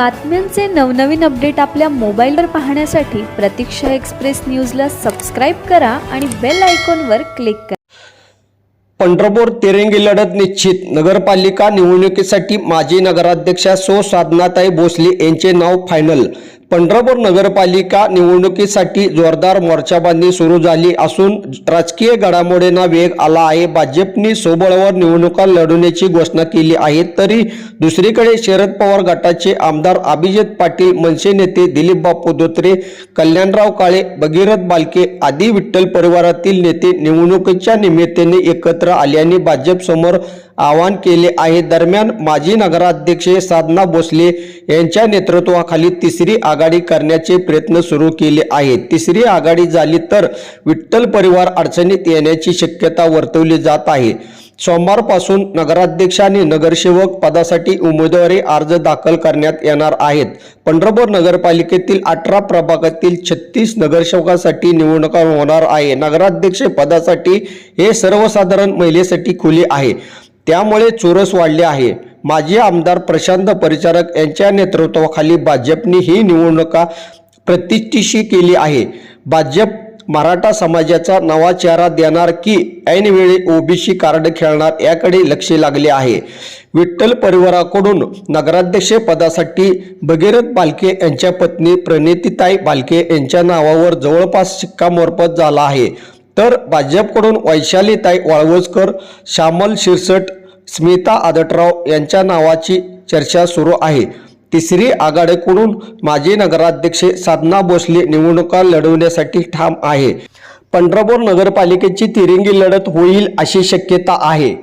बातम्यांचे नवनवीन अपडेट आपल्या मोबाईलवर पाहण्यासाठी प्रतीक्षा एक्सप्रेस न्यूजला सबस्क्राईब करा आणि बेल आयकॉनवर क्लिक करा. पंढरपूर तिरंगी लढत निश्चित. नगरपालिका निवडणुकीसाठी माजी नगराध्यक्षा सो साधनाताई भोसले यांचे नाव फायनल पंढरपूर नगरपालिका निवडणुकीसाठी जोरदार मोर्चाबांधणी सुरू झाली असून राजकीय घडामोडींना वेग आला आहे. भाजपने सोबळवर निवडणुका लढवण्याची घोषणा केली आहे. तरी दुसरीकडे शरद पवार गटाचे आमदार अभिजित पाटील मनसे नेते दिलीप बापू धोत्रे कल्याणराव काळे भगीरथ बालके आदी विठ्ठल परिवारातील नेते निवडणुकीच्या निमित्ताने एकत्र आल्याने भाजपसमोर आवाहन केले आहे. दरम्यान माजी नगराध्यक्ष साधना भोसले यांच्या नेतृत्वाखाली तिसरी आघाडी करण्याचे प्रयत्न सुरू केले आहेत. तिसरी आघाडी झाली तर विठ्ठल परिवार अडचणीत येण्याची शक्यता वर्तवली जात आहे. सोमवारपासून नगराध्यक्ष आणि नगरसेवक पदासाठी उमेदवारी अर्ज दाखल करण्यात येणार आहेत. पंढरपूर नगरपालिकेतील अठरा प्रभागातील छत्तीस नगरसेवकासाठी निवडणुका होणार आहे. नगराध्यक्ष पदासाठी हे सर्वसाधारण महिलेसाठी खुले आहे. त्यामुळे चोरस वाढले आहे. माजी आमदार प्रशांत परिचारक यांच्या नेतृत्वाखाली भाजपने ही निवडणुका प्रतिष्ठिशी केली आहे. भाजप मराठा समाजाचा नवा चेहरा देणार की ऐनवेळी ओबीसी कार्ड खेळणार याकडे लक्ष लागले आहे. विठ्ठल परिवाराकडून नगराध्यक्ष पदासाठी भगीरथ बालके यांच्या पत्नी प्रणितीताई बालके यांच्या नावावर जवळपास शिक्कामोर्फत झाला आहे. तर भाजपकडून वैशालीताई वाळवजकर श्यामल शिरसट स्मिता आदटराव यांच्या नावाची चर्चा सुरू आहे. तिसरी आघाडीकडून माजी नगराध्यक्ष साधना भोसले निवडणुका लढवण्यासाठी ठाम आहे. पंढरपूर नगरपालिकेची तिरंगी लढत होईल अशी शक्यता आहे.